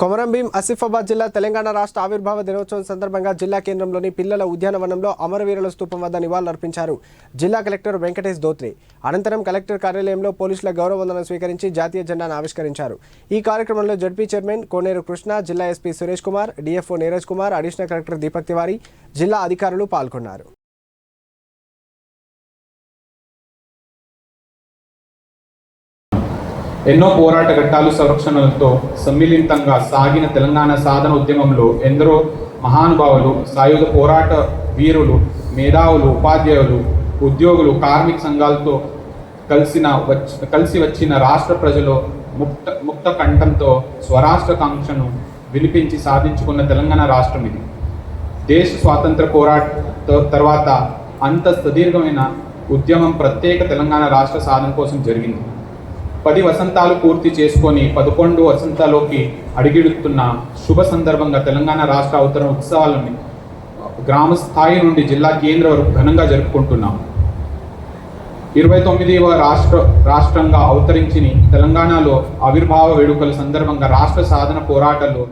కొమరంభీం ఆసిఫాబాద్ జిల్లా తెలంగాణ రాష్ట్ర ఆవిర్భావ దినోత్సవం సందర్భంగా జిల్లా కేంద్రంలోని పిల్లల ఉద్యానవనంలో అమరవీరుల స్తూపం వద్ద నివాళులర్పించారు జిల్లా కలెక్టర్ వెంకటేష్ దోత్రే అనంతరం కలెక్టర్ కార్యాలయంలో పోలీసుల గౌరవవందనం స్వీకరించి జాతీయ జెండాను ఆవిష్కరించారు. ఈ కార్యక్రమంలో జడ్పీ చైర్మన్ కోనేరు కృష్ణ జిల్లా SP Suresh Kumar DFO Neeraj Kumar additional collector Deepak Tiwari జిల్లా అధికారులు పాల్గొన్నారు. ఎన్నో పోరాట ఘట్టాలు సంరక్షణలతో సమ్మిళితంగా సాగిన తెలంగాణ సాధన ఉద్యమంలో ఎందరో మహానుభావులు సాయుధ పోరాట వీరులు మేధావులు ఉపాధ్యాయులు ఉద్యోగులు కార్మిక సంఘాలతో కలిసిన కలిసి వచ్చిన రాష్ట్ర ప్రజలు ముక్త ముక్త కంఠంతో స్వరాష్ట్ర కాంక్షను వినిపించి సాధించుకున్న తెలంగాణ రాష్ట్రం ఇది. దేశ స్వాతంత్ర పోరాట తర్వాత అంత సుదీర్ఘమైన ఉద్యమం ప్రత్యేక తెలంగాణ రాష్ట్ర సాధన కోసం జరిగింది. పది వసంతాలు పూర్తి చేసుకొని పదకొండు వసంతాలోకి అడిగిడుతున్న శుభ సందర్భంగా తెలంగాణ రాష్ట్ర అవతరణ ఉత్సవాలను గ్రామ స్థాయి నుండి జిల్లా కేంద్ర వరకు ఘనంగా జరుపుకుంటున్నాం. ఇరవై తొమ్మిదవ రాష్ట్ర రాష్ట్రంగా అవతరించిన తెలంగాణలో ఆవిర్భావ వేడుకల సందర్భంగా రాష్ట్ర సాధన పోరాటంలో